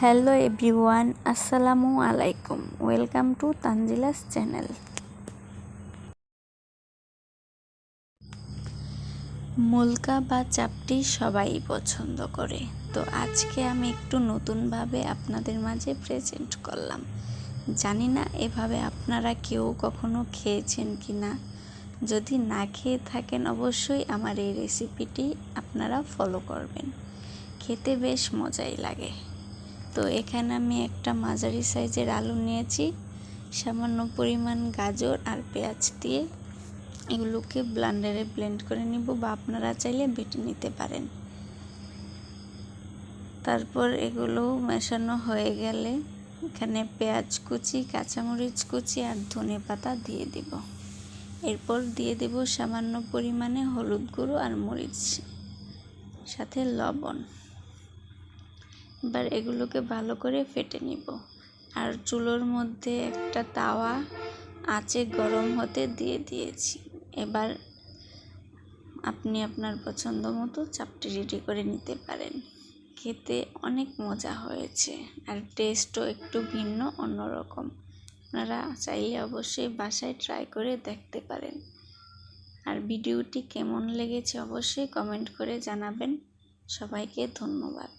Hello everyone, আসসালামু আলাইকুম। Welcome to Tanzila's channel. মুলকা বা চাপটি সবাই পছন্দ করে। তো আজকে আমি একটু নতুনভাবে আপনাদের মাঝে প্রেজেন্ট করলাম। জানি না এভাবে আপনারা কেউ কখনো খেয়েছেন কি না যদি না খেয়ে থাকেন অবশ্যই আমার এই রেসিপিটি আপনারা ফলো করবেন। খেতে বেশ মজাই লাগে। তো এখানে আমি একটা মাঝারি সাইজের আলু নিয়েছি, সামান্য পরিমাণ গাজর আর পেঁয়াজ দিয়ে। এগুলোকে ব্লান্ডারে ব্লেন্ড করে নিব বা আপনারা চাইলে বেটে নিতে পারেন। তারপর এগুলো মেশানো হয়ে গেলে এখানে পেঁয়াজ কুচি, কাঁচামরিচ কুচি আর ধনে পাতা দিয়ে দিব। এরপর দিয়ে দেব সামান্য পরিমাণে হলুদ গুঁড়ো আর মরিচ, সাথে লবণ। এবার এগুলোকে ভালো করে ফেটে নিব। আর চুলোর মধ্যে একটা তাওয়া আঁচে গরম হতে দিয়ে দিয়েছি। এবার আপনি আপনার পছন্দ মতো চাপটি রেডি করে নিতে পারেন। খেতে অনেক মজা হয়েছে আর টেস্টও একটু ভিন্ন, অন্যরকম। আপনারা চাইলে অবশ্যই বাসায় ট্রাই করে দেখতে পারেন। আর ভিডিওটি কেমন লেগেছে অবশ্যই কমেন্ট করে জানাবেন। সবাইকে ধন্যবাদ।